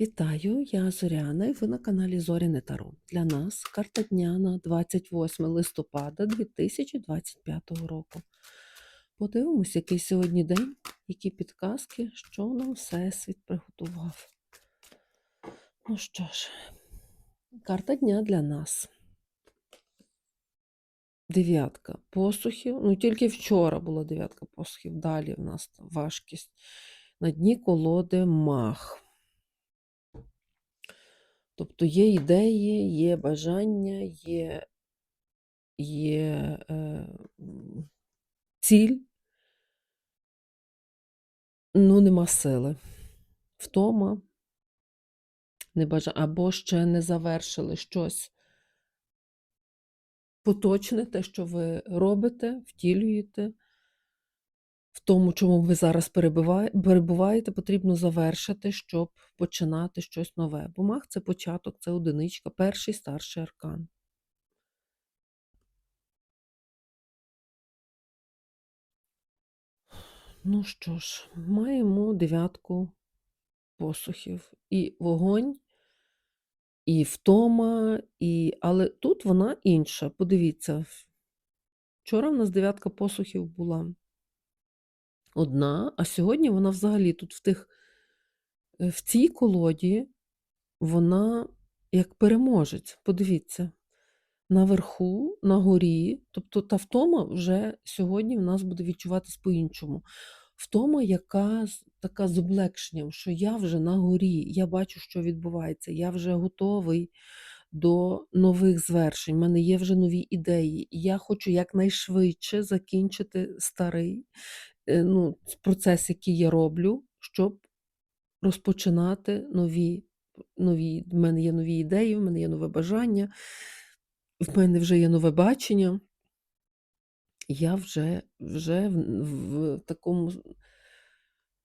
Вітаю, я Зоряна, і ви на каналі Зоряне Таро. Для нас карта дня на 28 листопада 2025 року. Подивимось, який сьогодні день, які підказки, що нам Всесвіт приготував. Ну що ж, карта дня для нас. Дев'ятка посухів. Ну, тільки вчора була дев'ятка посухів. Далі в нас важкість. На дні колоди мах. Тобто є ідеї, є бажання, є, є е, ціль, ну нема сили. Втома, небажа... або ще не завершили щось поточне, те, що ви робите, втілюєте. В тому, чому ви зараз перебуваєте, потрібно завершити, щоб починати щось нове. Бо мах це початок, це одиничка, перший старший аркан. Ну що ж, маємо дев'ятку посухів. І вогонь, і втома, і... але тут вона інша. Подивіться, вчора в нас дев'ятка посухів була одна, а сьогодні вона взагалі тут в тих, е, в цій колоді вона як переможець. Подивіться, наверху, на горі, тобто та втома вже сьогодні в нас буде відчуватись по-іншому. Втома, яка така з облегшенням, що я вже на горі, я бачу, що відбувається, я вже готовий до нових звершень, в мене є вже нові ідеї, я хочу якнайшвидше закінчити старий ну, процес, який я роблю, щоб розпочинати нові. нові. В мене є нові ідеї, в мене є нове бажання, в мене вже є нове бачення. Я вже, вже в, в такому з-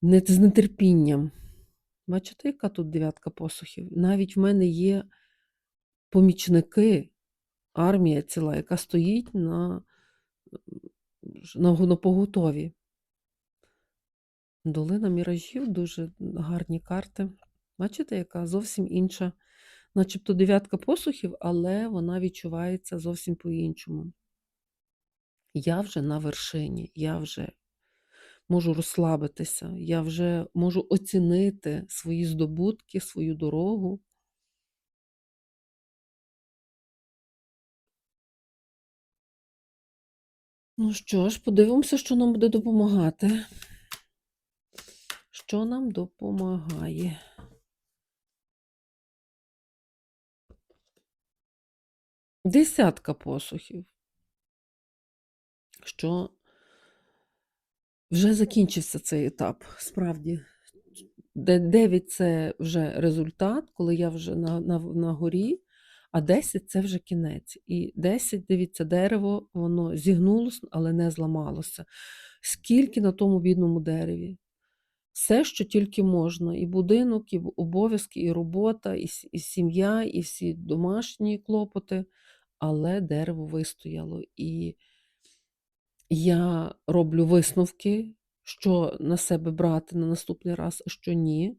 не, з нетерпінням. Бачите, яка тут дев'ятка посухів? Навіть в мене є помічники, армія ціла, яка стоїть на, на, на поготові. Долина міражів, дуже гарні карти. Бачите, яка зовсім інша, начебто дев'ятка посухів, але вона відчувається зовсім по-іншому. Я вже на вершині, я вже можу розслабитися, я вже можу оцінити свої здобутки, свою дорогу. Ну що ж, подивимося, що нам буде допомагати. Що нам допомагає? Десятка посухів. Що вже закінчився цей етап. Справді, Де- 9 це вже результат, коли я вже на, на, на горі, а 10 це вже кінець. І 10, дивіться, дерево, воно зігнулося, але не зламалося. Скільки на тому бідному дереві? Все, що тільки можна, і будинок, і обов'язки, і робота, і, і сім'я, і всі домашні клопоти, але дерево вистояло. І я роблю висновки, що на себе брати на наступний раз, а що ні.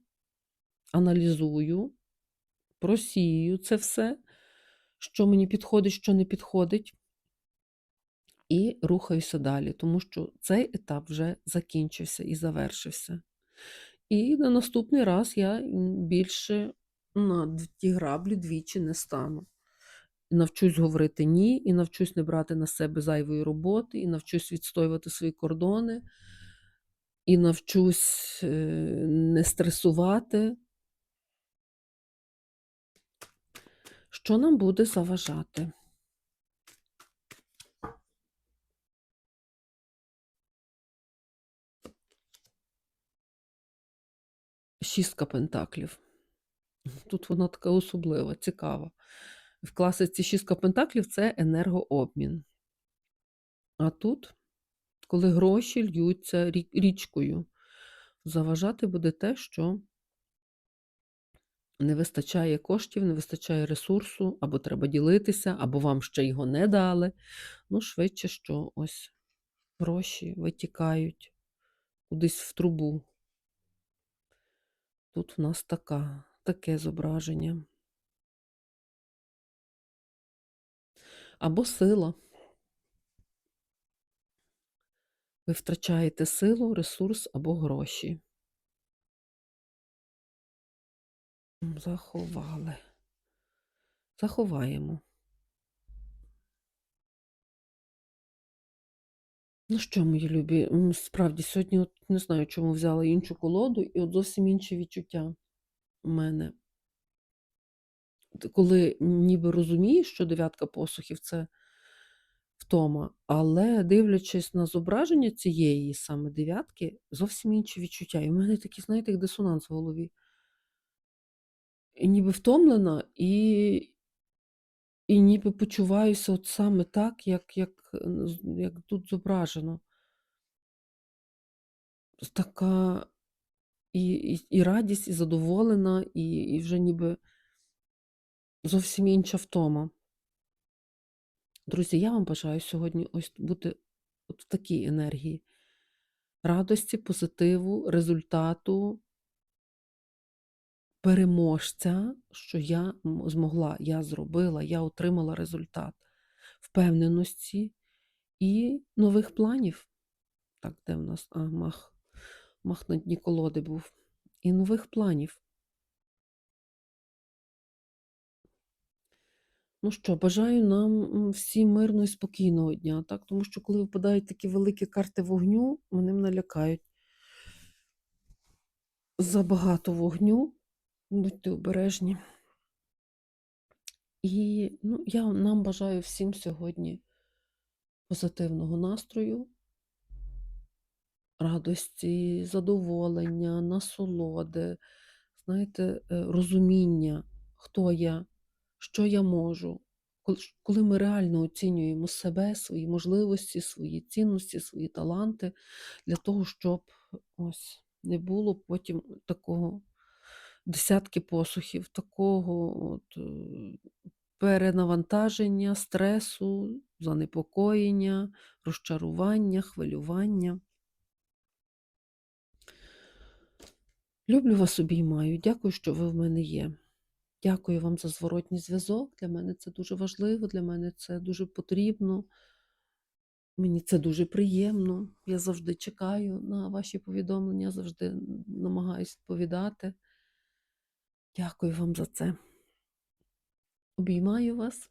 Аналізую, просію це все, що мені підходить, що не підходить, і рухаюся далі, тому що цей етап вже закінчився і завершився. І на наступний раз я більше на ті граблі двічі не стану. Навчусь говорити ні, і навчусь не брати на себе зайвої роботи, і навчусь відстоювати свої кордони, і навчусь е, не стресувати. Що нам буде заважати? Шістка пентаклів. Тут вона така особлива, цікава. В класиці шістка пентаклів це енергообмін. А тут, коли гроші льються річкою, заважати буде те, що не вистачає коштів, не вистачає ресурсу, або треба ділитися, або вам ще його не дали. Ну, швидше, що ось гроші витікають кудись в трубу. Тут в нас така, таке зображення. Або сила. Ви втрачаєте силу, ресурс або гроші. Заховали. Заховаємо. Ну що, мої любі, справді сьогодні от не знаю, чому взяла іншу колоду, і от зовсім інші відчуття у мене. Коли ніби розумієш, що дев'ятка посухів це втома, але дивлячись на зображення цієї саме дев'ятки, зовсім інші відчуття. І в мене такий, знаєте, дисонанс в голові. І ніби втомлена, і, і ніби почуваюся от саме так, як, як, як тут зображено. Така і, і, і радість, і задоволена, і, і вже ніби зовсім інша втома. Друзі, я вам бажаю сьогодні ось бути от в такій енергії радості, позитиву, результату, переможця, що я змогла, я зробила, я отримала результат впевненості і нових планів. Так, де в нас? А, мах, мах на дні колоди був. І нових планів. Ну що, бажаю нам всім мирного і спокійного дня, так? Тому що коли випадають такі великі карти вогню, вони мене лякають. Забагато вогню, будьте обережні. І ну, я нам бажаю всім сьогодні позитивного настрою, радості, задоволення, насолоди, знаєте, е, розуміння, хто я, що я можу. Коли ми реально оцінюємо себе, свої можливості, свої цінності, свої таланти, для того, щоб ось не було потім такого десятки посухів, такого от, е, перенавантаження, стресу, занепокоєння, розчарування, хвилювання. Люблю вас, обіймаю. Дякую, що ви в мене є. Дякую вам за зворотній зв'язок. Для мене це дуже важливо, для мене це дуже потрібно. Мені це дуже приємно. Я завжди чекаю на ваші повідомлення, завжди намагаюся відповідати. Дякую вам за це. Обіймаю вас.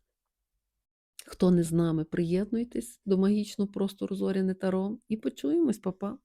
Хто не з нами, приєднуйтесь до магічного простору Зоряне Таро і почуємось, папа.